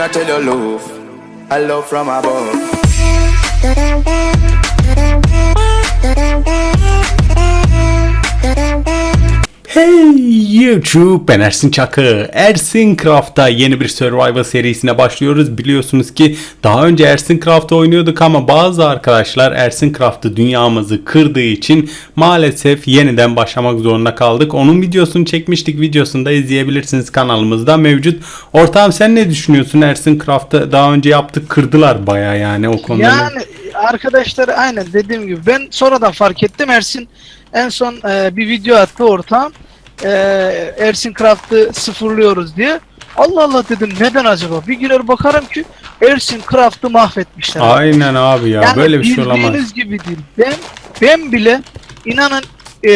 I tell you love, I love from above. Hey YouTube ben Ersin Çakı. Ersin Craft'ta yeni bir Survival serisine başlıyoruz. Biliyorsunuz ki daha önce Ersin Craft'ta oynuyorduk ama bazı arkadaşlar Ersin Craft'ı dünyamızı kırdığı için maalesef yeniden başlamak zorunda kaldık. Onun videosunu çekmiştik. Videosunu da izleyebilirsiniz kanalımızda mevcut. Ortağım sen ne düşünüyorsun Ersin Craft'ta daha önce yaptık kırdılar baya yani o konuda. Yani arkadaşlar aynen dediğim gibi ben sonradan fark ettim Ersin en son e, bir video attı ortağım e, Ersin Craft'ı sıfırlıyoruz diye. Allah Allah dedim neden acaba? Bir girer bakarım ki Ersin Craft'ı mahvetmişler. Aynen abi ya yani böyle bir şey olamaz. bildiğiniz gibi değil. Ben, ben bile inanın e,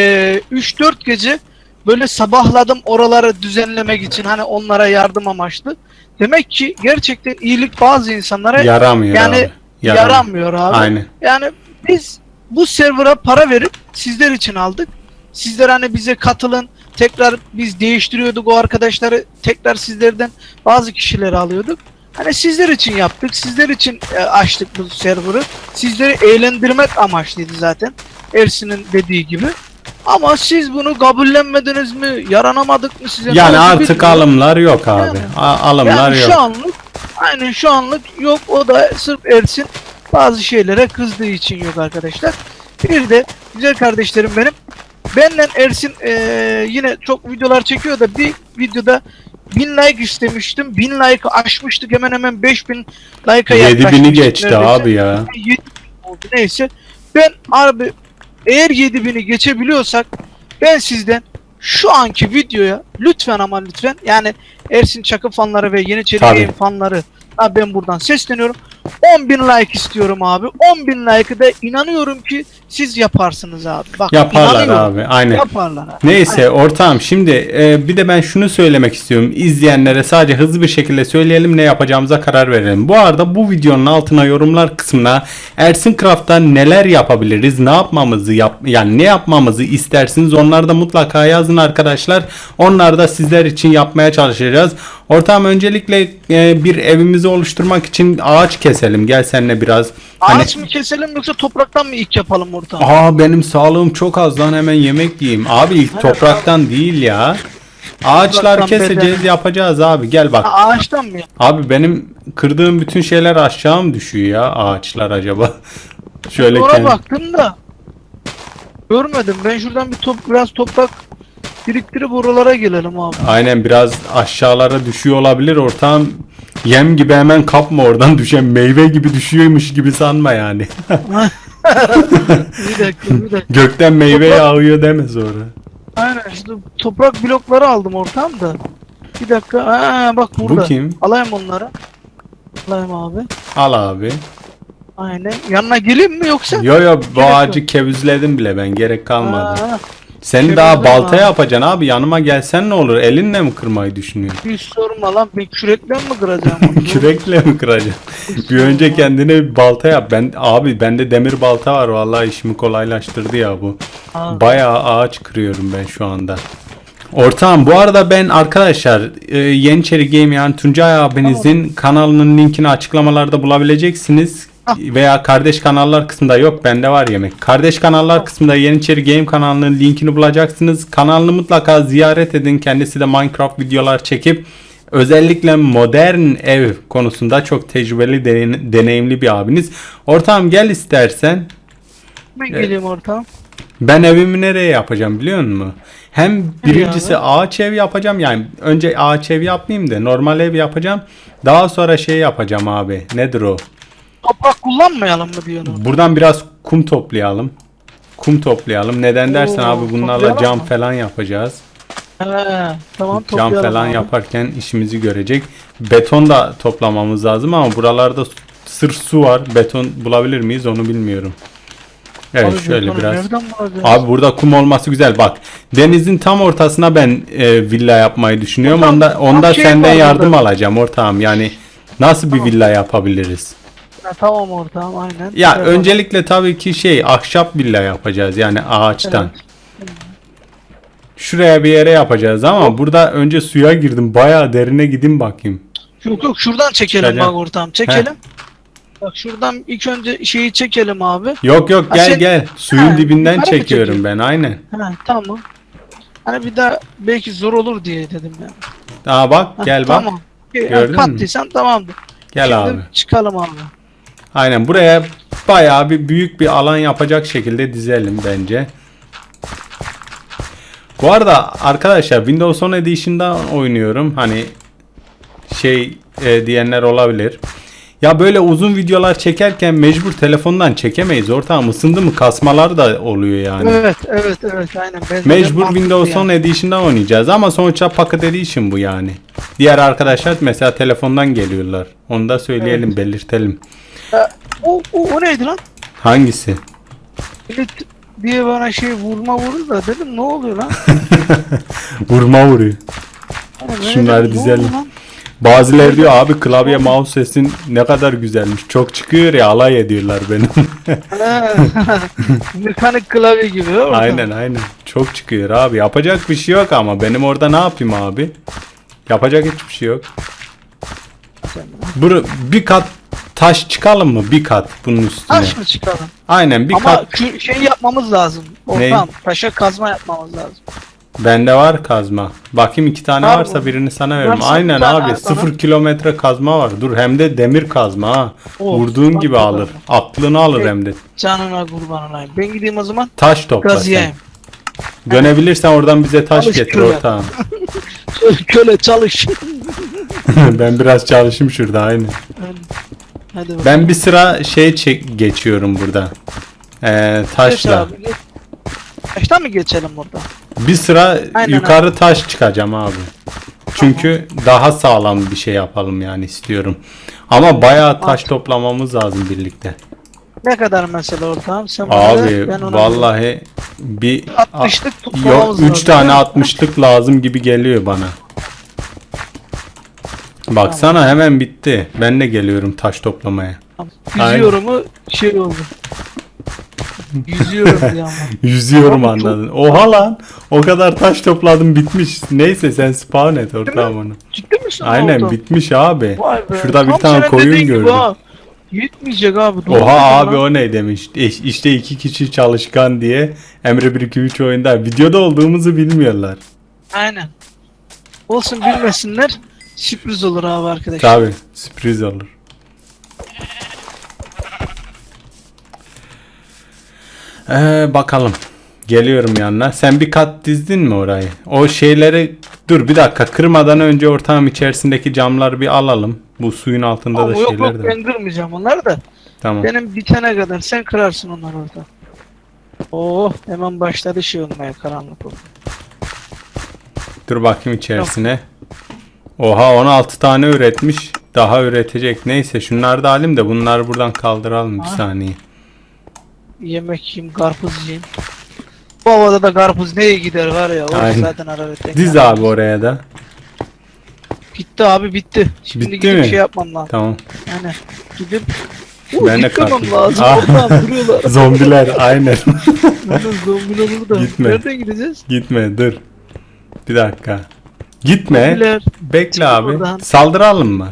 3-4 gece böyle sabahladım oraları düzenlemek için hani onlara yardım amaçlı. Demek ki gerçekten iyilik bazı insanlara Yaramıyor yani abi. yaramıyor abi. Aynen. Yani biz bu server'a para verip sizler için aldık. Sizler hani bize katılın. Tekrar biz değiştiriyorduk o arkadaşları. Tekrar sizlerden bazı kişileri alıyorduk. Hani sizler için yaptık. Sizler için e, açtık bu server'ı. Sizleri eğlendirmek amaçlıydı zaten. Ersin'in dediği gibi. Ama siz bunu kabullenmediniz mi? Yaranamadık mı size? Yani artık bilmiyorum. alımlar yok abi. Yani- alımlar Yani yok. şu anlık aynen şu anlık yok o da sırf Ersin bazı şeylere kızdığı için yok arkadaşlar. Bir de güzel kardeşlerim benim benden Ersin eee, yine çok videolar çekiyor da bir videoda 1000 like istemiştim. 1000 like aşmıştık hemen hemen 5000 like'a 7000'i yaklaşmıştık geçti neredeyse. abi ya. 7000 oldu neyse. Ben abi eğer 7000'i geçebiliyorsak ben sizden şu anki videoya lütfen ama lütfen yani Ersin Çakı fanları ve Yeniçeri Tabii. Game fanları ha ben buradan sesleniyorum. 10.000 like istiyorum abi. 10.000 like'ı da inanıyorum ki siz yaparsınız abi. Bak Yaparlar abi. Aynen. Yaparlar abi. Neyse ortağım şimdi e, bir de ben şunu söylemek istiyorum. İzleyenlere sadece hızlı bir şekilde söyleyelim ne yapacağımıza karar verelim. Bu arada bu videonun altına yorumlar kısmına Ersin Craft'ta neler yapabiliriz, ne yapmamızı yap yani ne yapmamızı istersiniz onları da mutlaka yazın arkadaşlar. Onları da sizler için yapmaya çalışacağız. Ortağım öncelikle e, bir evimizi oluşturmak için ağaç keselim. Gel seninle biraz. Hani- Ağaç mı keselim yoksa topraktan mı ilk yapalım ortam? Aa benim sağlığım çok az lan hemen yemek yiyeyim. Abi ilk topraktan değil ya. Ağaçlar keseceğiz yapacağız abi gel bak. Ağaçtan mı? Abi benim kırdığım bütün şeyler aşağı mı düşüyor ya ağaçlar acaba? Şöyle Ona kendi- baktım da görmedim. Ben şuradan bir top biraz toprak biriktirip oralara gelelim abi. Aynen biraz aşağılara düşüyor olabilir ortam. Yem gibi hemen kapma oradan düşen meyve gibi düşüyormuş gibi sanma yani. bir dakika bir dakika. Gökten meyve yağıyor deme sonra. Aynen işte toprak blokları aldım ortam da. Bir dakika. Ha, bak burada. kim? Alayım onları. Alayım abi. Al abi. Aynen. Yanına geleyim mi yoksa? Yo yo bu Gerek ağacı kevizledim bile ben gerek kalmadı. Ha, Sen Kevizle daha balta abi. yapacaksın abi yanıma gelsen ne olur elinle mi kırmayı düşünüyorsun? bir sorma lan ben kürekle mi kıracağım? Kürekle mi kıracaksın? bir önce kendine bir balta yap. Ben abi bende demir balta var vallahi işimi kolaylaştırdı ya bu. Ha. Bayağı ağaç kırıyorum ben şu anda. Ortağım bu arada ben arkadaşlar e, Yeniçeri Game yani Tuncay abinizin kanalının linkini açıklamalarda bulabileceksiniz. Veya kardeş kanallar kısmında yok bende var yemek. Kardeş kanallar kısmında Yeniçeri Game kanalının linkini bulacaksınız. Kanalını mutlaka ziyaret edin. Kendisi de Minecraft videolar çekip özellikle modern ev konusunda çok tecrübeli den- deneyimli bir abiniz. Ortağım gel istersen. Ben geleyim ortam. Ben evimi nereye yapacağım biliyor musun? Hem birincisi ağaç ev yapacağım yani önce ağaç ev yapmayayım da normal ev yapacağım. Daha sonra şey yapacağım abi. Nedir o? Toprak kullanmayalım mı diyorsun? Buradan biraz kum toplayalım. Kum toplayalım. Neden dersen Oo, abi bunlarla toplayalım cam mı? falan yapacağız. He, tamam Cam toplayalım falan abi. yaparken işimizi görecek. Beton da toplamamız lazım ama buralarda sırf su var. Beton bulabilir miyiz onu bilmiyorum. Evet Abi şöyle betonu biraz. Nereden bulacağız? Abi burada kum olması güzel. Bak denizin tam ortasına ben e, villa yapmayı düşünüyorum. Onda onda şey senden var yardım burada. alacağım ortağım. Yani nasıl bir villa yapabiliriz? Ha, tamam aynen. Ya Evet, öncelikle tabii ki şey ahşap villa yapacağız yani ağaçtan. Şuraya bir yere yapacağız ama burada önce suya girdim. Bayağı derine gidin bakayım. Yok yok şuradan çekelim Çekelim. bak ortam çekelim. Bak şuradan ilk önce şeyi çekelim abi. Yok yok Ha, gel sen- gel. Suyun Ha, dibinden yukarı mı çekiyorum çekiyorsun? ben aynen. Ha tamam. Hani bir daha belki zor olur diye dedim ya. Aa bak Ha, gel bak. Tamam. Yani Gördün mü? kattıysan tamamdır. Gel Şimdi abi. çıkalım abi. Aynen buraya bayağı bir büyük bir alan yapacak şekilde dizelim bence. Bu arada arkadaşlar Windows 10 Edition'da oynuyorum. Hani şey e, diyenler olabilir. Ya böyle uzun videolar çekerken mecbur telefondan çekemeyiz. Ortağım ısındı mı kasmalar da oluyor yani. Evet evet evet aynen. Ben Mecbur Windows yani. 10 Edition'dan oynayacağız ama sonuçta Pocket Edition bu yani. Diğer arkadaşlar mesela telefondan geliyorlar. Onu da söyleyelim, belirtelim. O, o, o neydi lan? Hangisi? Millet diye bana şey vurma vurur da dedim ne oluyor lan? Vurma vuruyor. Şunları dizelim. Bazıları diyor abi klavye mouse sesin ne kadar güzelmiş. Çok çıkıyor ya alay ediyorlar benim. Mekanik klavye gibi. değil mi? aynen aynen. Çok çıkıyor abi. Yapacak bir şey yok ama benim orada ne yapayım abi? Yapacak hiçbir şey yok. Bur bir kat taş çıkalım mı? Bir kat bunun üstüne. Taş mı çıkalım? Aynen bir Ama kat. kü- şey yapmamız lazım. Ortam taşa kazma yapmamız lazım. Bende var kazma. Bakayım iki tane Var varsa mı? birini sana veririm. Varsa Aynen abi. Sıfır kilometre kazma var. Dur hem de demir kazma ha. Oh, Vurduğun gibi alır. Aklını alır Evet. hem de. Canına kurban olayım. Ben gideyim o zaman Taş topla sen. gaziyeyim. Dönebilirsen oradan bize taş Çalış getir köle. ortağım. Köle çalış. ben biraz çalışayım şurada aynı. Hadi bakalım. Ben bir sıra şey çek geçiyorum burada. Ee, Geç taşla. abi, geç. Taştan mı geçelim burada? Bir sıra Aynen yukarı taş çıkacağım abi. Çünkü daha sağlam bir şey yapalım yani istiyorum. Ama bayağı taş toplamamız lazım birlikte. Ne kadar mesela ortağım? Sen Abi ben vallahi bir 60'lık yok tutmamız 3 lazım, tane değil mi? 60'lık lazım gibi geliyor bana. Baksana hemen bitti. Ben de geliyorum taş toplamaya. Yüzüyorum mu şey oldu. Yüzüyorum ama. Yüzüyorum çok- anladın. Oha lan. O kadar taş topladım bitmiş. Neyse sen spawn et ortağım onu. Ciddi misin? Aynen ortam? bitmiş abi. Şurada bir tane koyun gördüm. Yetmeyecek abi. doğru Oha abi lan. o ne demiş. İş- İşte iki kişi çalışkan diye Emre 1 2 3 oyunda videoda olduğumuzu bilmiyorlar. Aynen. Olsun bilmesinler. Sürpriz olur abi arkadaşlar. Tabi sürpriz olur. Ee, bakalım. Geliyorum yanına. Sen bir kat dizdin mi orayı? O şeyleri dur bir dakika kırmadan önce ortağım içerisindeki camları bir alalım. Bu suyun altında Ama da yok şeyler yok de. var. ben kırmayacağım onları da. Tamam. Benim bitene kadar sen kırarsın onları orada. Oh hemen başladı şey olmaya karanlık oldu. Dur bakayım içerisine. Oha 16 tane üretmiş. Daha üretecek. Neyse şunları da alayım da bunları buradan kaldıralım bir Ha. saniye. Yemek yiyeyim, karpuz yiyeyim. Bu havada da karpuz neye gider var ya. O Aynen. zaten hararetten. Diz yani. abi oraya da. Bitti abi bitti. Şimdi Bitti gidip mi? şey yapmam lazım. Tamam. Yani gidip ben de gitmemem karpuz- lazım. Aa. Oradan duruyorlar. Zombiler aynen. Nasıl zombi olur da. Gitme. Nereden gideceğiz? Gitme dur. Bir dakika. Gitme. Zombiler. Bekle Çıkın abi. oradan. Saldıralım mı?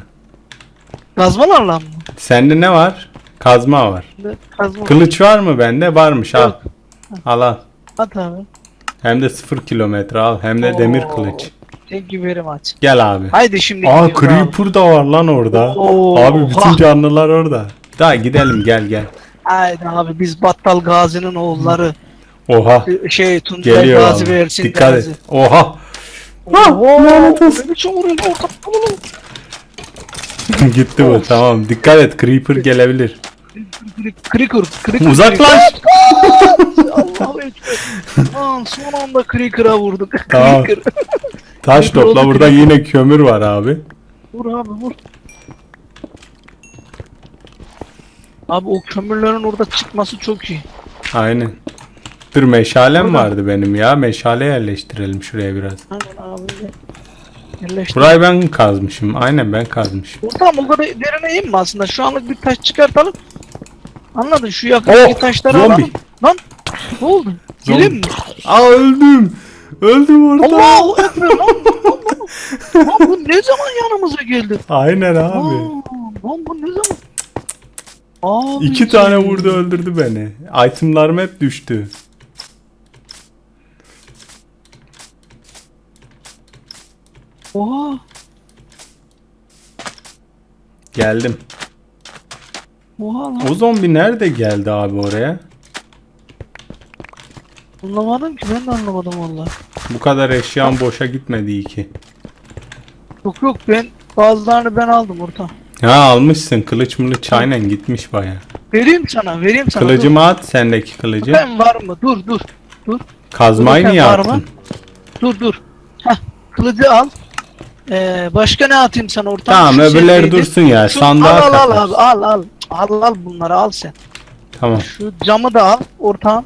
Kazmalarla mı? Sende ne var? Kazma var. Kazma. Kılıç var mı bende? Varmış al. Yok. Al al. At abi. Hem de 0 kilometre al. Hem de demir Oo. kılıç. Thank you very much. Gel abi. Haydi şimdi Aa gidiyoruz abi. Creeper da var lan orada. Oo, Abi bütün canlılar orada. Daha gidelim gel gel. Haydi abi biz Battal Gazi'nin oğulları. Oha. Şey Tuncay Geliyor Gazi abi. ve Ersin Dikkat Gazi. et. Oha. Ooo. lanet olsun. Gitti bu tamam. Dikkat et Creeper gelebilir. Creeper. Creeper. Uzaklaş. Allah'ım. Lan son anda Creeper'a vurduk. Tamam. Creeper. Taş Creeper topla oldu, burada Creeper. yine kömür var abi. Vur abi vur. Abi o kömürlerin orada çıkması çok iyi. Aynen. Dur meşalem Burada. vardı benim ya. Meşale yerleştirelim şuraya biraz. Aynen abi. Yerleştir. Burayı ben kazmışım. Aynen ben kazmışım. Tamam o kadar derine mi aslında? Şu anlık bir taş çıkartalım. Anladın şu yakındaki Oh, taşları zombi. alalım. Lan ne oldu? Gelin mi? Aa öldüm. Öldüm orada. Allah ekber lan, lan, bu ne zaman yanımıza geldi? Aynen abi. Lan, lan bu ne zaman? Abi İki tane vurdu öldürdü beni. Itemlarım hep düştü. Oha. Geldim. Oha lan. O zombi nerede geldi abi oraya? Anlamadım ki ben de anlamadım valla. Bu kadar eşyam boşa gitmedi iyi ki. Yok yok ben bazılarını ben aldım orta. Ha almışsın kılıç mılıç aynen gitmiş baya. Vereyim sana vereyim sana. Kılıcımı at sendeki kılıcı. Dur. Ben var mı? Dur dur. Dur. Kazmayı Dur, niye mı? attın? Dur dur. Heh kılıcı al. Ee, başka ne atayım sana orta? Tamam Şu öbürleri dursun ya Şu- sandığa al al al al al. Al al bunları al sen. Tamam Şu camı da al ortağım.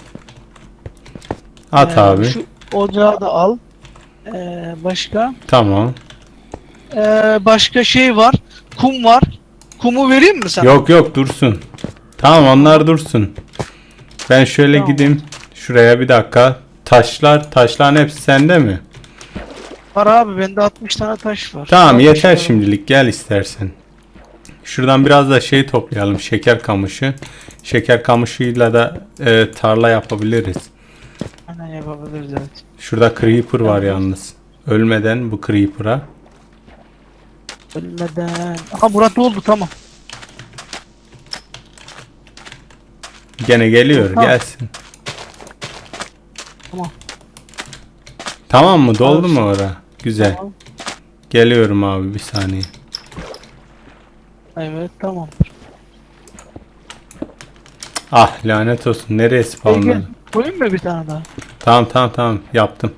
at Ee, abi. Şu ocağı da al. Ee, başka? Tamam. Ee, başka şey var. Kum var. Kumu vereyim mi sana? Yok yok dursun. Tamam onlar dursun. Ben şöyle Tamam. gideyim. Şuraya bir dakika. Taşlar, taşların hepsi sende mi? Var abi bende 60 tane taş var. Tamam 60 yeter tane. şimdilik gel istersen. Şuradan biraz da şey toplayalım şeker kamışı. Şeker kamışıyla da e, tarla yapabiliriz. Aynen yapabiliriz evet. Şurada creeper var yalnız. Ölmeden bu creeper'a. Ölmeden. Aha burada oldu tamam. Gene geliyor Tamam. gelsin. Tamam. Tamam mı doldu mu ora? Güzel. Tamam. Geliyorum abi bir saniye. Evet tamam. Ah lanet olsun nereye spawnladın? Koyayım mı bir tane daha? Tamam tamam tamam yaptım.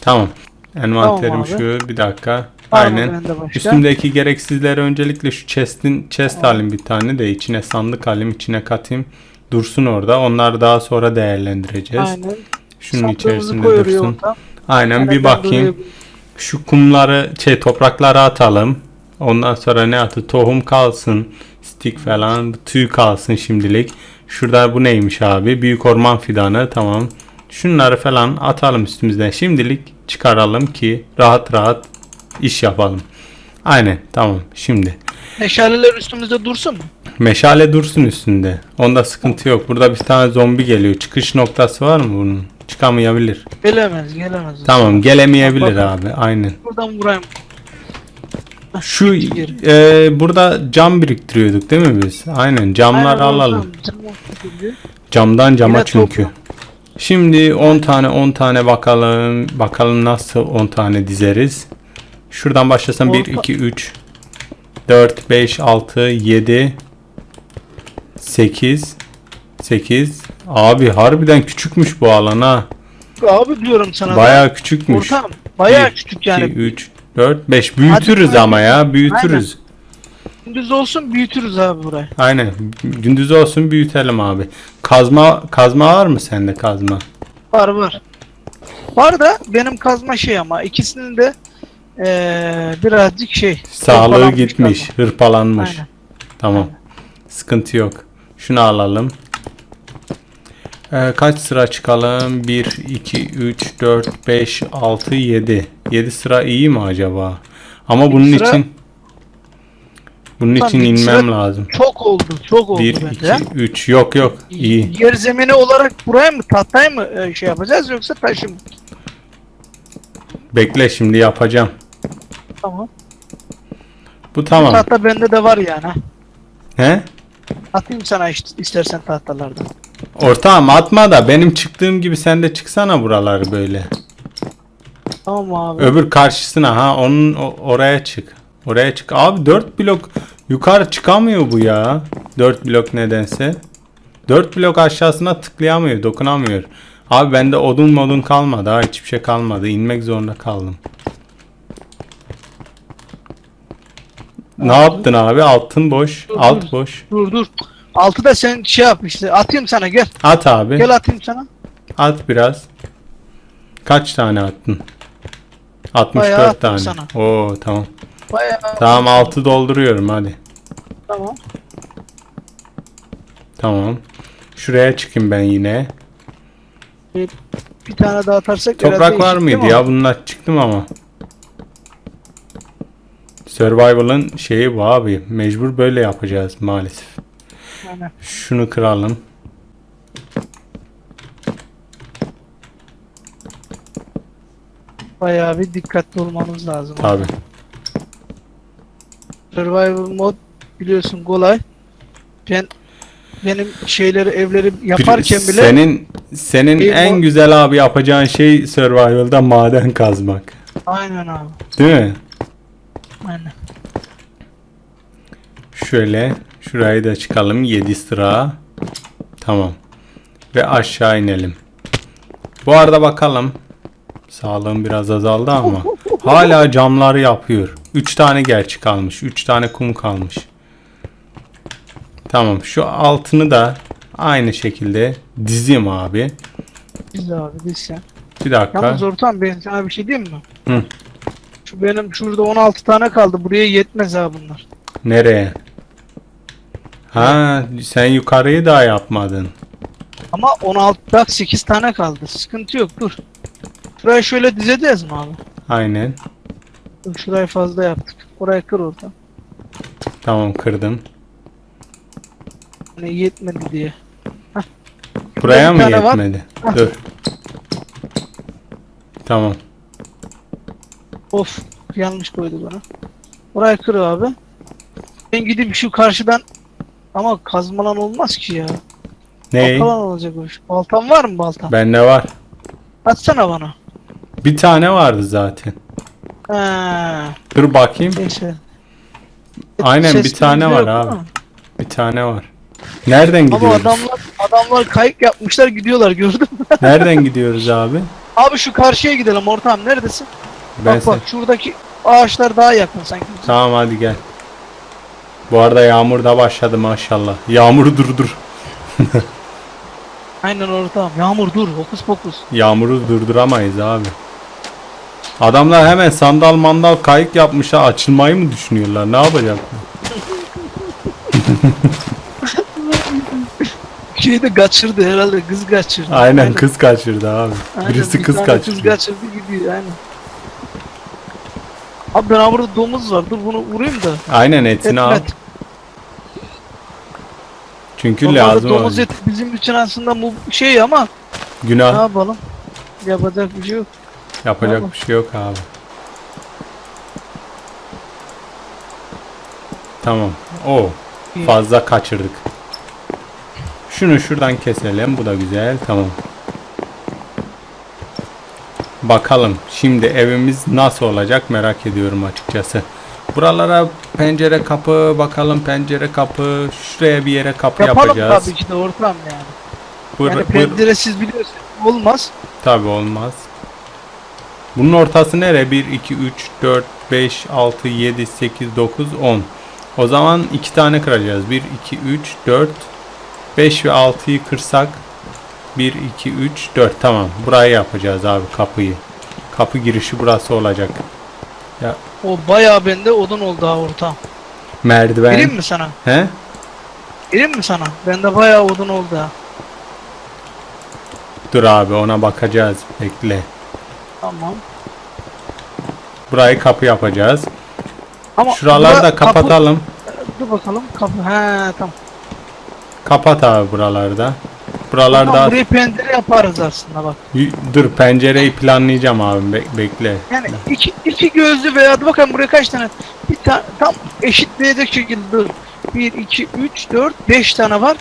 Tamam. Envanterim Tamam abi. şu bir dakika. Aynen. başka? Üstümdeki gereksizleri öncelikle şu chest'in chest alayım bir tane de içine sandık alayım içine katayım. Dursun orada. Onları daha sonra değerlendireceğiz. Aynen. Şunun Sandığımızı içerisinde dursun. orta. Aynen bir bakayım. Şu kumları şey toprakları atalım. Ondan sonra ne atı? Tohum kalsın. Stick falan. Tüy kalsın şimdilik. Şurada bu neymiş abi? Büyük orman fidanı. Tamam. Şunları falan atalım üstümüzden. Şimdilik çıkaralım ki rahat rahat iş yapalım. Aynen tamam şimdi. Meşaleler üstümüzde dursun mu? Meşale dursun üstünde. Onda sıkıntı yok. Burada bir tane zombi geliyor. Çıkış noktası var mı bunun? Çıkamayabilir. Gelemez gelemez. Tamam gelemeyebilir Bak- abi. Aynen. Buradan vurayım. Şu geri. e, burada cam biriktiriyorduk değil mi biz? Aynen camlar Aynen, alalım. Camdan cama Yine çünkü. topla. Şimdi 10 tane 10 tane bakalım. Bakalım nasıl 10 tane dizeriz. Şuradan başlasam 1 Orta- 2 3 4 5 6 7 8 8 Abi harbiden küçükmüş bu alan ha. Abi diyorum sana. Bayağı küçükmüş. Ortam. Bayağı 1, küçük yani. 2 3 4 5 büyütürüz Hadi ama ya büyütürüz. Gündüz olsun büyütürüz abi burayı. Aynen. Gündüz olsun büyütelim abi. Kazma kazma var mı sende kazma? Var var. Var da benim kazma şey ama ikisinin de eee birazcık şey. Sağlığı gitmiş, kazma. hırpalanmış. Aynen. Tamam. Aynen. Sıkıntı yok. Şunu alalım. Ee, kaç sıra çıkalım? 1, 2, 3, 4, 5, 6, 7. 7 sıra iyi mi acaba? Ama bunun sıra- için bunun için bir inmem lazım. Çok oldu. Çok oldu 1, bende. 2, 3. Yok yok. iyi. Yer zemini olarak buraya mı tahtaya mı e, şey yapacağız yoksa taşı mı? Bekle şimdi yapacağım. Tamam. Bu tamam. Tahta bende de var yani. He? Atayım sana işte, istersen tahtalardan. Ortağım atma da benim çıktığım gibi sen de çıksana buraları böyle. Tamam abi. Öbür karşısına ha onun o- oraya çık. Oraya çık. Abi 4 blok yukarı çıkamıyor bu ya. 4 blok nedense. 4 blok aşağısına tıklayamıyor, dokunamıyor. Abi bende odun modun kalmadı ha hiçbir şey kalmadı. İnmek zorunda kaldım. Ne yaptın abi? Altın boş. Alt boş. Dur dur. Altı da sen şey yap işte. Atayım sana gel. At abi. Gel atayım sana. At biraz. Kaç tane attın? 64 Bayağı attım tane. sana. Oo tamam. Bayağı. Tamam 6 dolduruyorum hadi. Tamam. Tamam. Şuraya çıkayım ben yine. Bir, bir tane daha atarsak herhalde Toprak var eşit mıydı mi? ya? Bunlar çıktım ama. Survival'ın şeyi bu abi. Mecbur böyle yapacağız maalesef. Şunu kıralım. Bayağı bir dikkatli olmamız lazım. Tabi. Survival mod biliyorsun kolay. Ben benim şeyleri evleri yaparken bile Senin senin en o- güzel abi yapacağın şey Survival'da maden kazmak. aynen abi. Değil mi? Aynen. Şöyle şurayı da çıkalım 7 sıra. Tamam. Ve aşağı inelim. Bu arada bakalım. Sağlığım biraz azaldı ama hala camları yapıyor. 3 tane gerçi kalmış. 3 tane kum kalmış. Tamam. Şu altını da aynı şekilde dizeyim abi. Güzel abi biz sen. Bir dakika. Yalnız ortam ben sana bir şey diyeyim mi? Hı. Şu benim şurada 16 tane kaldı. Buraya yetmez ha bunlar. Nereye? Ha, sen yukarıyı daha yapmadın. Ama 16 bak 8 tane kaldı. Sıkıntı yok dur. Şurayı şöyle dizeceğiz mi abi? Aynen. Dur, şurayı fazla yaptık. Orayı kır orada. Tamam kırdım. Hani yetmedi diye. Buraya bir mı tane var. yetmedi? Dur. Tamam. Of yanlış koydu bana. Orayı kır abi. Ben gidip şu karşıdan ama kazmalan olmaz ki ya. Ney? Baltalan olacak o iş. Baltan var mı baltan? Bende var. Atsana bana. Bir tane vardı zaten. Ha, Dur bakayım. neyse. Aynen bir Ses tane var değil abi. mi? Bir tane var. Nereden Ama gidiyoruz? adamlar adamlar kayık yapmışlar gidiyorlar gördün mü? Nereden gidiyoruz abi? Abi şu karşıya gidelim ortam neredesin? Ben bak sen... bak şuradaki ağaçlar daha yakın sanki. Tamam hadi gel. Bu arada yağmur da başladı maşallah. Yağmuru durdur. Aynen ortam. Yağmur dur hokus pokus. Yağmuru durduramayız abi. Adamlar hemen sandal mandal kayık yapmışlar. Açılmayı mı düşünüyorlar? Ne yapacaklar? Şeyde kaçırdı herhalde kız kaçırdı. Aynen kız kaçırdı abi. Aynen, Birisi bir kız tane kaçırdı. Kız kaçırdı gidiyor aynen. Abi ben burada domuz var dur bunu vurayım da. Aynen etini al. Etmet. Çünkü Normalde lazım domuz olacak. eti bizim için aslında bu şey ama ne Günah yapalım? Yapacak bir şey yok. yapacak Tamam. bir şey yok abi. Tamam. O fazla kaçırdık. Şunu şuradan keselim. Bu da güzel. Tamam. Bakalım şimdi evimiz nasıl olacak merak ediyorum açıkçası. Buralara pencere kapı bakalım pencere kapı şuraya bir yere kapı Yapalım yapacağız. tabii ki de ortam yani. Bur, yani penceresiz biliyorsun olmaz. Tabi olmaz. Bunun ortası nere? 1, 2, 3, 4, 5, 6, 7, 8, 9, 10. O zaman iki tane kıracağız. 1, 2, 3, 4, 5 ve 6'yı kırsak 1, 2, 3, 4. Tamam. Burayı yapacağız abi kapıyı. Kapı girişi burası olacak. O bayağı bende odun oldu ha ortam. Merdiven. Vereyim mi sana? He? Vereyim mi sana? Bende bayağı odun oldu ha. Dur abi ona bakacağız. Bekle. Tamam. Burayı kapı yapacağız. Ama Şuraları bura da kapı- kapatalım. Dur bakalım kapı. He tamam. Kapat abi buralarda. Buralarda Tamam, buraya pencere yaparız aslında bak. Y- Dur pencereyi planlayacağım abi Be- bekle. Yani iki, iki gözlü veya dur bakalım buraya kaç tane? Bir tane tam eşitleyecek şekilde dur. 1, 2, 3, 4, 5 tane var.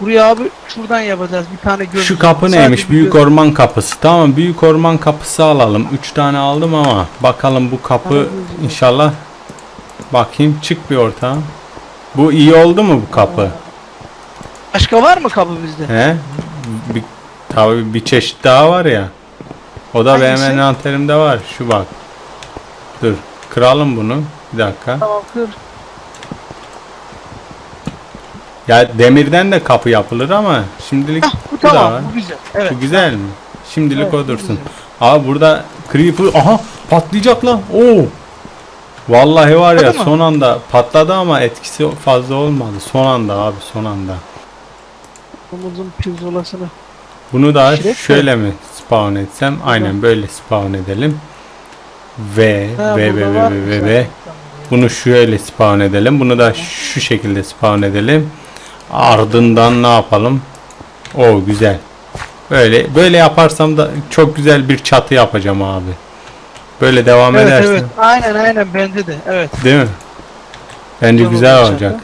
Buraya abi şuradan yapacağız bir tane gözlü. Şu kapı Sadece neymiş? bir Büyük göz- orman kapısı. Tamam büyük orman kapısı alalım. 3 tane aldım ama bakalım bu kapı gözlü. inşallah bakayım çık bir ortağım. Bu iyi oldu mu bu kapı? Başka var mı kapı bizde? He? Bir, tabii bir çeşit daha var ya. O da benim Hangisi? envanterimde var. Şu bak. Dur. Kıralım bunu. Bir dakika. Tamam kır. Ya demirden de kapı yapılır ama şimdilik Hah bu bu da tamam var. bu güzel. Evet. Şu güzel mi? Şimdilik Evet, o bu dursun. Abi burada creeper aha patlayacak lan. Oo. Vallahi var ya son anda patladı ama etkisi fazla olmadı. Son anda abi son anda. Domuzun pirzolasını. Bunu da Şirek mi? şöyle mi? spawn etsem? Aynen böyle spawn edelim. Ve Ha, ve ve ve ve ve bunu şöyle spawn edelim. Bunu da şu şekilde spawn edelim. Ardından ne yapalım? O güzel. Böyle böyle yaparsam da çok güzel bir çatı yapacağım abi. Böyle devam Evet edersen. evet. Aynen aynen bende de. Evet. Değil mi? Bence Güzel güzel olacak olacak.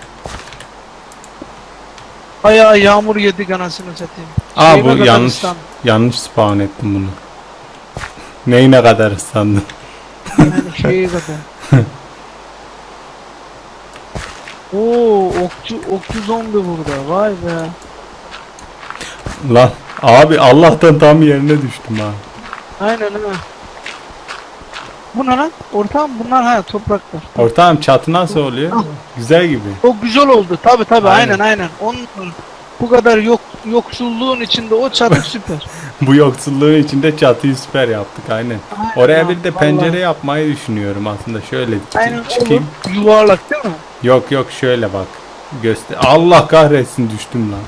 Ha. Bayağı yağmur yedik anasını satayım. Aa Şeyime bu yanlış ıslandım. yanlış spawn ettim bunu. Neyine kadar ıslandım. Yani şeye kadar. Oo okçu okçu zombi burada. Vay be. Lan abi Allah'tan tam yerine düştüm ha. Aynen ha. Bu ne lan? Ortağım bunlar ha topraklar. Ortağım çatı nasıl oluyor? Güzel gibi. O güzel oldu. Tabi tabi Aynen. aynen aynen. Onun bu kadar yok yoksulluğun içinde o çadır süper. Bu yoksulluğun içinde çatıyı süper yaptık aynen. Aynen Oraya bir de vallahi. pencere yapmayı düşünüyorum aslında. Şöyle Aynen çıkayım. olur. Yuvarlak değil mi? Yok yok şöyle bak. Göster. Allah kahretsin düştüm lan.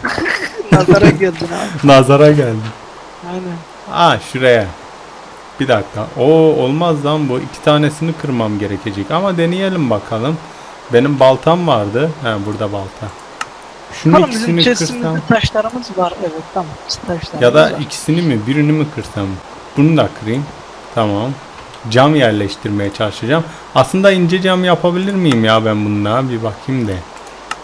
Nazara geldin abi. Nazara geldim. Aynen. Aa şuraya. Bir dakika. O olmaz lan bu. iki tanesini kırmam gerekecek. Ama deneyelim bakalım. Benim baltam vardı. He burada balta. Şunun Tamam bizim ikisini kırsam. taşlarımız var. Evet tamam. Taşlarımız Ya da var. ikisini mi birini mi kırsam? Bunu da kırayım. Tamam. Cam yerleştirmeye çalışacağım. Aslında ince cam yapabilir miyim ya ben bununla? Bir bakayım de.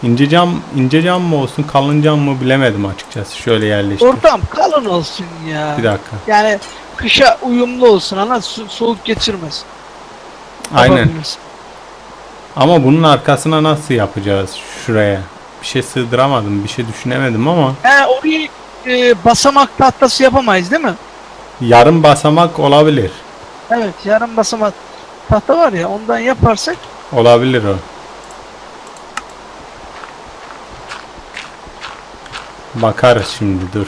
İnce cam, ince cam mı olsun, kalın cam mı bilemedim açıkçası. Şöyle yerleştir. Ortam kalın olsun ya. Bir dakika. Yani kışa uyumlu olsun ana so- soğuk geçirmez. Aynen. Ama bunun arkasına nasıl yapacağız? Şuraya. Bir şey sığdıramadım, bir şey düşünemedim ama He orayı e, basamak tahtası yapamayız değil mi? yarım basamak olabilir. Evet yarım basamak tahta var ya ondan yaparsak Olabilir o. Bakarız şimdi dur.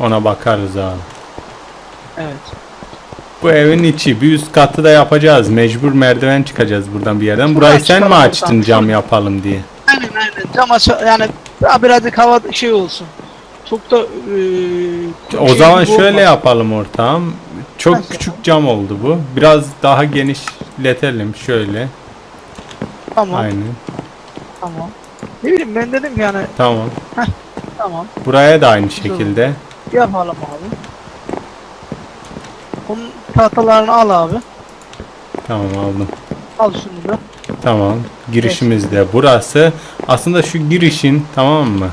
Ona bakarız abi. Evet. Bu evin içi. Bir üst katı da yapacağız. Mecbur merdiven çıkacağız buradan bir yerden. Şuradan Burayı sen mi çıkalım açtın cam yapalım diye? Aynen aynen cam aça yani daha birazcık hava şey olsun. Çok da e, O şey zaman gibi şöyle olmaz. yapalım ortağım. Çok Nasıl küçük cam oldu bu. Biraz daha genişletelim şöyle. Tamam Aynen. tamam. Ne bileyim ben dedim yani Tamam. tamam Buraya da aynı şekilde. yapalım abi. Onun tahtalarını al abi. Tamam aldım. Al şunu da. Tamam. Girişimiz de burası. Aslında şu girişin tamam mı?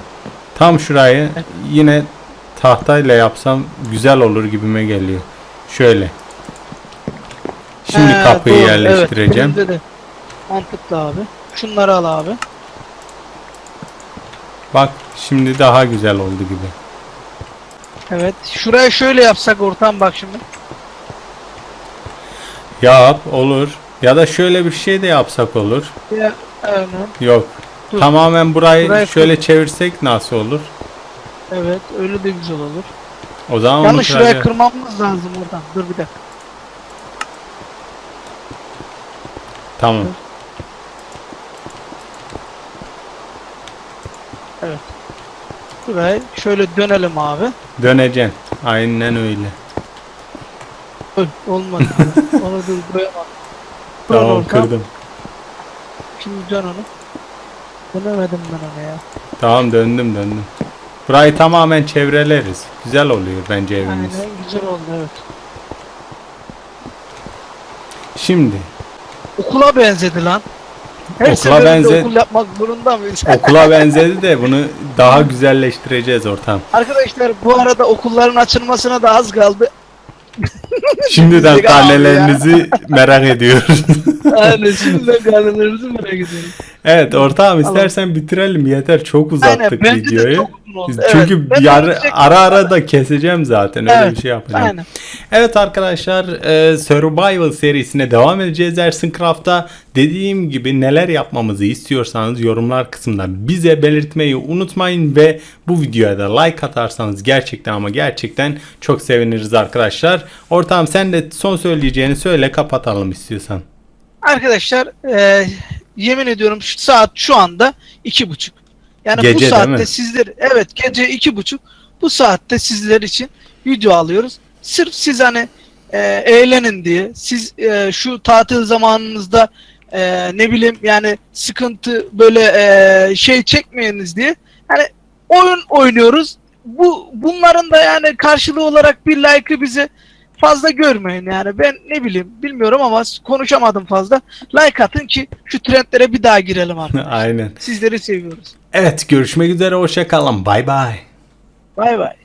Tam şurayı yine tahtayla yapsam güzel olur gibime geliyor. Şöyle. Şimdi He, kapıyı doğru, yerleştireceğim. Evet, de mantıklı abi. Şunları al abi. Bak şimdi daha güzel oldu gibi. Evet. Şuraya şöyle yapsak ortam bak şimdi. Yap olur. Ya da şöyle bir şey de yapsak olur. Ya, aynen. Yok. Dur. Tamamen burayı Burayı şöyle çevirsek nasıl olur? Evet öyle de güzel olur. O zaman Yalnız şuraya kıracağız. kırmamız lazım oradan. Dur bir dakika. Tamam. Şuraya şöyle dönelim abi. Döneceksin. Aynen öyle. Öl, olmadı. onu dur koyamam. Dur Tamam ortam. kırdım. Şimdi dön onu. Dönemedim ben onu ya. Tamam döndüm döndüm. Burayı tamamen çevreleriz. Güzel oluyor bence evimiz. Aynen güzel oldu evet. Şimdi Okula benzedi lan. Her Okula seferinde benze- okul yapmak zorunda mıyız? okula benzedi de bunu daha güzelleştireceğiz ortam. Arkadaşlar bu arada okulların açılmasına da az kaldı. Şimdiden karnelerinizi merak ediyoruz. Aynen şimdiden karnelerinizi merak ediyorum. evet ortağım istersen bitirelim yeter çok uzattık Aynen videoyu. çok oldu. Çünkü evet, yar- ara ara da keseceğim zaten öyle Evet, bir şey yapacağım. Aynen. Evet arkadaşlar e, Survival serisine devam edeceğiz Ersin Craft'ta. Dediğim gibi neler yapmamızı istiyorsanız yorumlar kısmında bize belirtmeyi unutmayın ve bu videoya da like atarsanız gerçekten ama gerçekten çok seviniriz arkadaşlar. Ortağım sen de son söyleyeceğini söyle kapatalım istiyorsan. Arkadaşlar e, yemin ediyorum şu saat şu anda iki buçuk. Yani Gece bu saatte sizler evet gece iki buçuk bu saatte sizler için video alıyoruz. Sırf siz hani e, eğlenin diye, siz e, şu tatil zamanınızda e, ne bileyim yani sıkıntı böyle e, şey çekmeyiniz diye. Hani oyun oynuyoruz. Bu bunların da yani karşılığı olarak bir like'ı bize fazla görmeyin yani ben ne bileyim bilmiyorum ama konuşamadım fazla. Like atın ki şu trendlere bir daha girelim artık. Aynen. Sizleri seviyoruz. Evet görüşmek üzere hoşça kalın. Bay bay. Bay bay.